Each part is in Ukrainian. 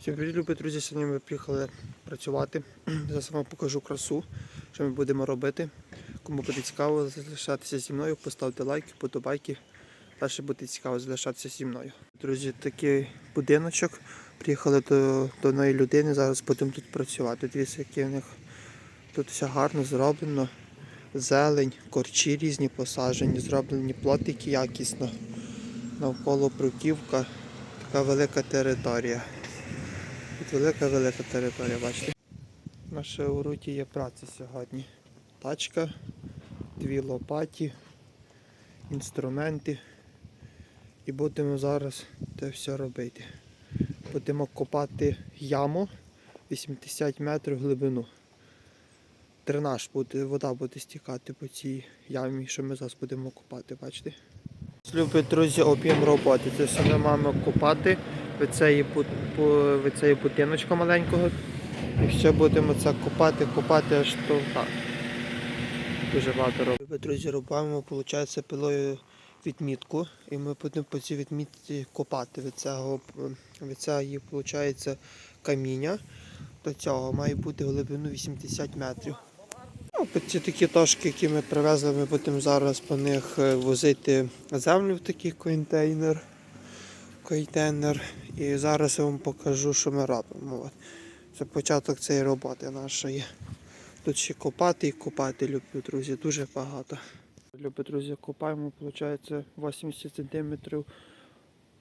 Всім привіт, любі друзі. Сьогодні ми приїхали працювати. Зараз вам покажу красу, що ми будемо робити. Кому буде цікаво залишатися зі мною, поставте лайки, подобайки. Далі буде цікаво залишатися зі мною. Друзі, такий будиночок. Приїхали до, до одної людини, зараз будемо тут працювати. Дивіться, які в них тут все гарно зроблено. Зелень, корчі різні посаджені, зроблені плотики якісно. Навколо бруківка, така велика територія. Велика-велика територія, бачите. Наша у руті є праця сьогодні. Тачка, дві лопаті, інструменти. І будемо зараз це все робити. Будемо копати яму 80 метрів глибину. Дренаж буде, вода буде стікати по цій ямі, що ми зараз будемо копати, бачите? Любі друзі, об'єм роботи. Це все ми маємо копати від цієї, від цієї будиночка маленького. Все будемо це копати, копати аж то так. Дуже багато робимо. Друзі, робимо, виходить, пилою відмітку. І ми будемо по цій відмітці копати від цього, від цієї, виходить, каміння. До цього має бути глибину 80 метрів. Ну, ці такі тошки, які ми привезли, ми будемо зараз по них е, возити землю в такий контейнер. контейнер. І зараз я вам покажу, що ми робимо. Це початок цієї роботи нашої. Тут ще копати і копати, любі друзі, дуже багато. Любі друзі, копаємо, виходить, 80 см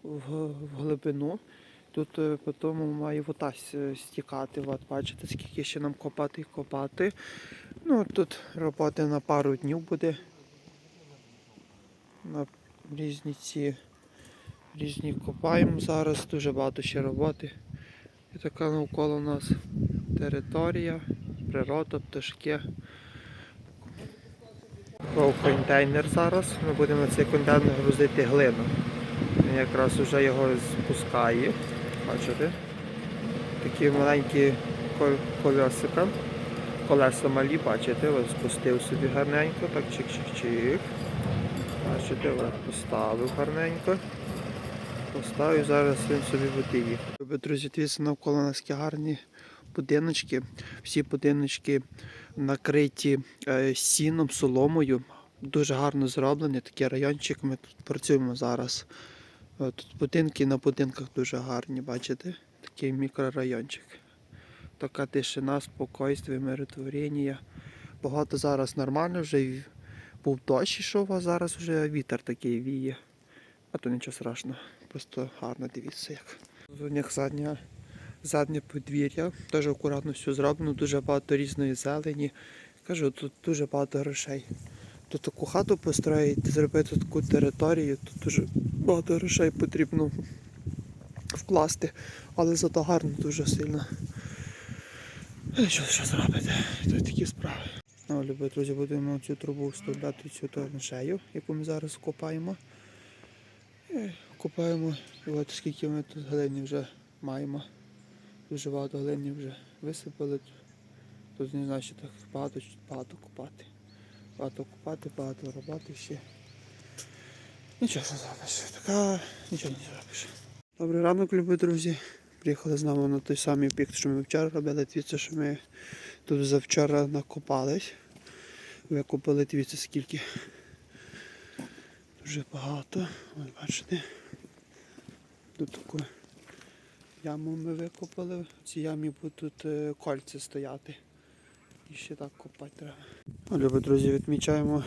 в, глибину. Тут е, по тому має вода стікати. От, бачите, скільки ще нам копати і копати. Ну, тут роботи на пару днів буде. На різні ці різні копаємо зараз, дуже багато ще роботи. І така навколо нас територія, природа, пташки. Був контейнер зараз. Ми будемо на цей контейнер грузити глину. Він якраз вже його спускає. Бачите? Такі маленькі колесика. Колеса малі, бачите, от спустив собі гарненько, так чик-чик-чик. Бачите, от поставив гарненько. Поставив, зараз він собі буде їхати. Друзі, дивіться, навколо нас гарні будиночки. Всі будиночки накриті е, сіном, соломою. Дуже гарно зроблені. Такий райончик. Ми тут працюємо зараз. Тут будинки на будинках дуже гарні, бачите? Такий мікрорайончик. Така тишина, спокойствие, миротворення. Багато зараз нормально, вже був дощ ішов, а зараз вже вітер такий віє. А то нічого страшного. Просто гарно дивіться як. У них задня, заднє подвір'я, теж акуратно все зроблено, дуже багато різної зелені. Кажу, тут дуже багато грошей. Тут таку хату построїти, зробити таку територію, тут дуже багато грошей потрібно вкласти, але зато гарно дуже сильно. Ну, Що, що зробити? Тут такі справи. Ну, любі друзі, будемо цю трубу вставляти цю траншею, яку ми зараз копаємо. І от скільки ми тут глини вже маємо. Дуже багато глини вже висипали. Тут не знаю, що так багато, багато копати. Багато копати, багато роботи ще. Нічого не зробиш. Така нічого не зробиш. Добрий ранок, любі друзі. Приїхали з нами на той самий пік, що ми вчора робили. Дивіться, що ми тут завчора накопались. Викопали, дивіться скільки. Дуже багато. Ось бачите. Тут таку яму ми викопали. В цій ямі будуть е, кольця стояти. І ще так копати треба. Ну, Любі друзі, відмічаємо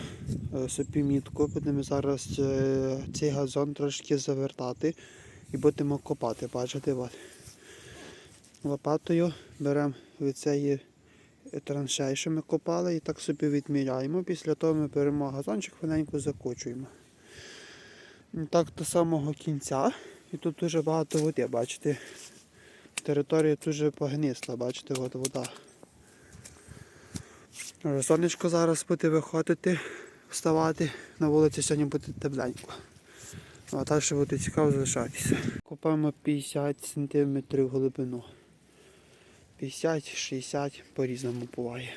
е, собі мітку. Будемо зараз е, цей газон трошки завертати і будемо копати. Бачите, от. Лопатою беремо від цієї траншеї, що ми копали, і так собі відміряємо. Після того ми беремо газончик, маленько закочуємо. Так до самого кінця. І тут дуже багато води, бачите. Територія дуже погнисла, бачите, от вода. Сонечко зараз буде виходити, вставати. На вулиці сьогодні буде тепленько. Ну, А далі буде цікаво залишатися. Копаємо 50 см глибину. 50-60 по-різному буває.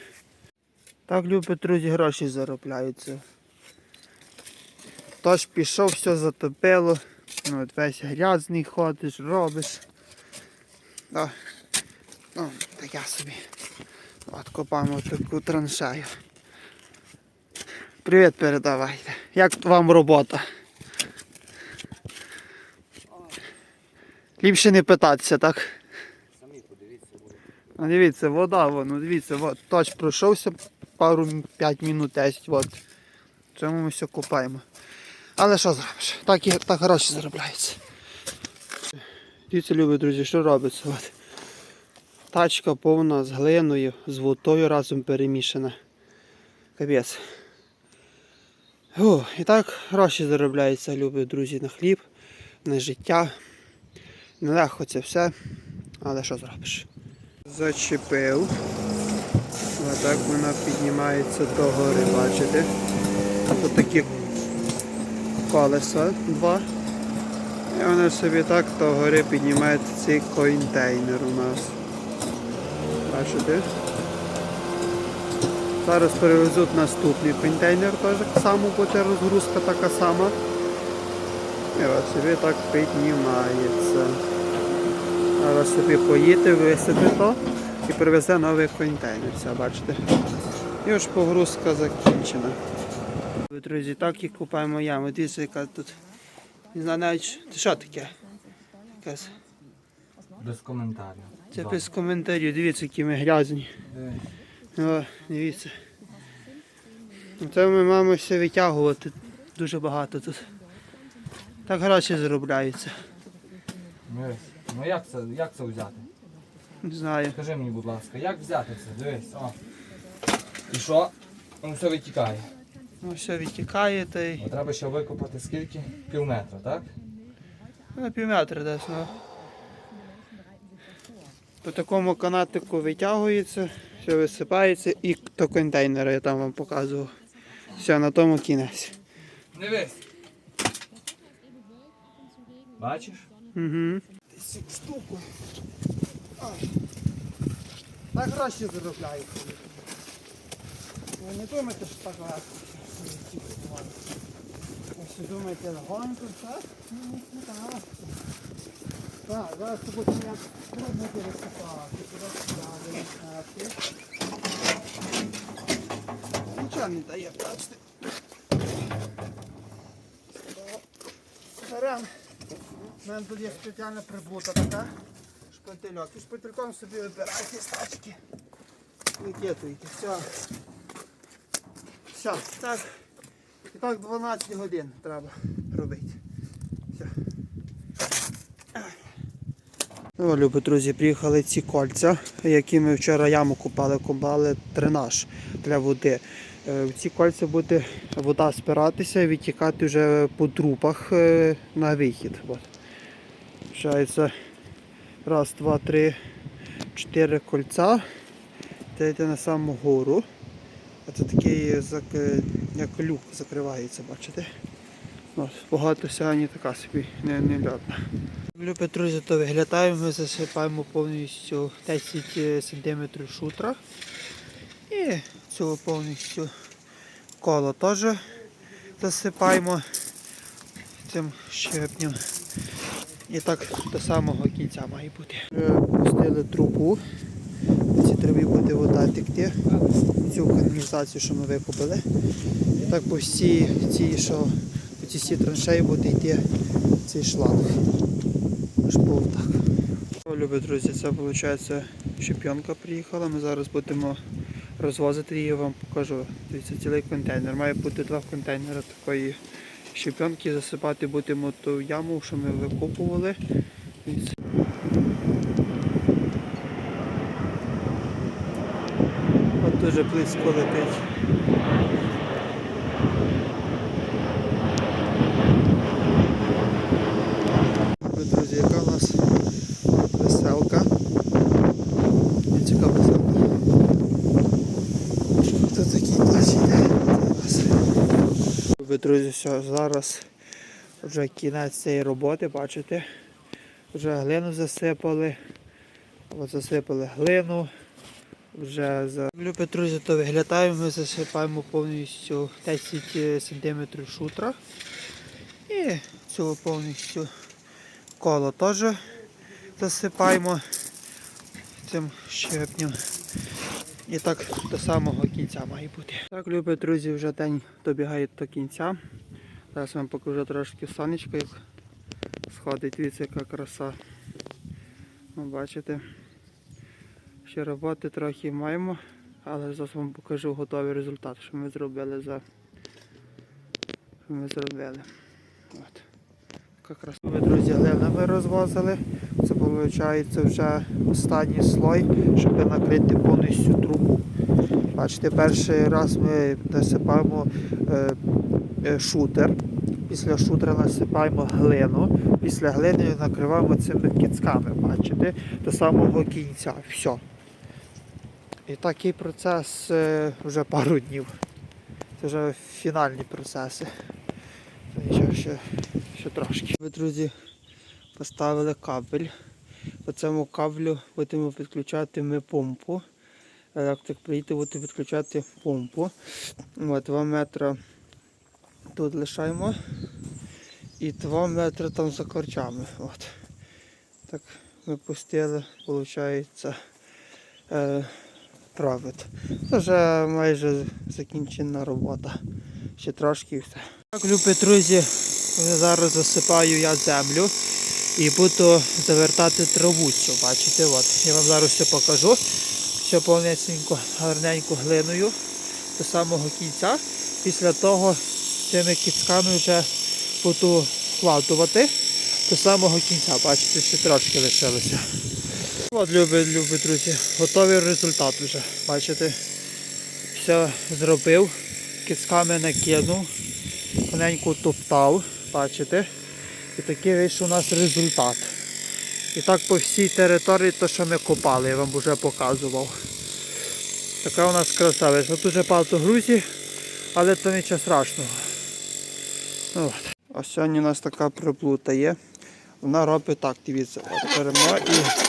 Так, любі друзі, гроші заробляються. Тож пішов, все затопило. Ну, от весь грязний ходиш, робиш. Да. Ну, таке собі. От копаємо таку траншею. Привіт передавайте. Як вам робота? Ліпше не питатися, так? Самі подивіться, буде. А дивіться, вода, вон, ну, дивіться, от, точ пройшовся пару 5 минут 10, от. В цьому ми все купаємо. Але що зробиш? Так, і, так гроші заробляються. Дивіться, любі друзі, що робиться? От. Тачка повна з глиною, з водою разом перемішана. Капець. О, і так гроші заробляються, любі друзі, на хліб, на життя. Нелегко це все, але що зробиш? Зачепив. Отак вона піднімається до гори, бачите? Тут такі колеса два. І вони собі так до гори піднімається цей контейнер у нас. Бачите? Зараз перевезуть наступний контейнер, теж само буде розгрузка така сама. І от собі так піднімається. Зараз собі поїде, висипе то і привезе новий контейнер. Все, бачите? І ось погрузка закінчена. Друзі, так і купаємо яму. Дивіться, яка тут. Не знаю навіть, що таке? Якась. Без коментарів. Це без коментарів, дивіться, які ми грязні. О, дивіться. Це ми маємо все витягувати. Дуже багато тут. Так гроші заробляються. Дивись. Ну як це, як це взяти? Не знаю. Скажи мені, будь ласка, як взяти це? Дивись, о. І що? Ну все витікає. Ну все відтікає та й Ну, треба ще викопати скільки? Пів метра, так? на півметра десь. Ну. По такому канатику витягується, все висипається і до контейнера я там вам показував. Все, на тому кінець. Дивись. Бачиш? Угу. штуку. Так гроші заробляють. Ви не думаєте, що так легко. Ще думаєте, гонку, так? Ну, не так. Так, зараз це буде як трудно пересипати, туди сюди, Нічого не дає, бачите. Беремо. У мене тут є спеціальна приблуда така. Шпательок. І шпательком собі вибирайте з тачки. Викидуєте. Все. Все. Так. І так 12 годин треба робити. Все. Ну, любі друзі, приїхали ці кольця, які ми вчора яму купали, купали тренаж для води. Е, В ці кольця буде вода спиратися і відтікати вже по трупах е, на вихід. От. Раз, два, три, чотири кольця. Це йде на саму гору. Це такий як люк закривається, бачите? От, багато сьогодні така собі не, не льотна. Любі друзі, то виглядаємо, ми засипаємо повністю 10 см шутра. І цього повністю коло теж засипаємо цим щепнем. І так до самого кінця має бути. Вже Пустили трубу. Буде вода текти. Цю каналізацію, що ми викупили. І так по всій цій, що по цій всій траншеї буде йти цей шланг. Аж по так. Любі друзі, це виходить щепенка приїхала. Ми зараз будемо розвозити її, вам покажу. Дивіться, цілий контейнер. Має бути два контейнери такої щепенки, засипати будемо ту яму, що ми викопували. Дивіться. От дуже близько летить. Друзі, яка у нас веселка? Дивіться, яка веселка. Тут такий дощ йде друзі, все, зараз вже кінець цієї роботи, бачите? Вже глину засипали. Засипали глину. Вже за... Друзі, то виглядаємо, ми засипаємо повністю 10 см шутра. І цього повністю коло теж засипаємо цим щепнем. І так до самого кінця має бути. Так, любі друзі, вже день добігає до кінця. Зараз вам покажу трошки сонечко, як сходить. Дивіться, яка краса. Ну, бачите. Ще роботи трохи маємо, але зараз вам покажу готовий результат, що ми зробили за. Що ми зробили. От. Така краса. Ви, друзі, глина ми розвозили. Це виходить вже останній слой, щоб накрити повністю трубу. Бачите, перший раз ми насипаємо е, е, шутер. Після шутера насипаємо глину. Після глини накриваємо цими кіцками, бачите, до самого кінця. Все. І такий процес е, вже пару днів. Це вже фінальні процеси. Нічого, ще, ще трошки. Ви, друзі, поставили кабель. По цьому каблю будемо підключати ми помпу. Електрик приїде, буде підключати помпу. От, 2 метри тут лишаємо. І 2 метри там за корчами. От. Так ми пустили, виходить, е. Це вже майже закінчена робота. Ще трошки і все. Так, любі друзі, зараз засипаю я землю і буду завертати траву цю, бачите, от. Я вам зараз все покажу. Все повнесенько, гарненько глиною до самого кінця. Після того цими кіцками вже буду вкладувати до самого кінця. Бачите, ще трошки лишилося. От, любі, любі друзі, готовий результат вже. Бачите, все зробив, кіцками накинув, тоненько топтав, бачите. І такий вийшов у нас результат. І так по всій території, то, що ми копали, я вам вже показував. Така у нас краса вийшла. Дуже багато грузі, але це нічого страшного. Ну, от. А сьогодні у нас така приплута є. Вона робить так, дивіться, беремо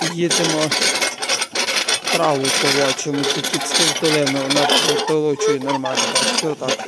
і їдемо траву толочимо, тільки під долину, вона толочує нормально. Все отак.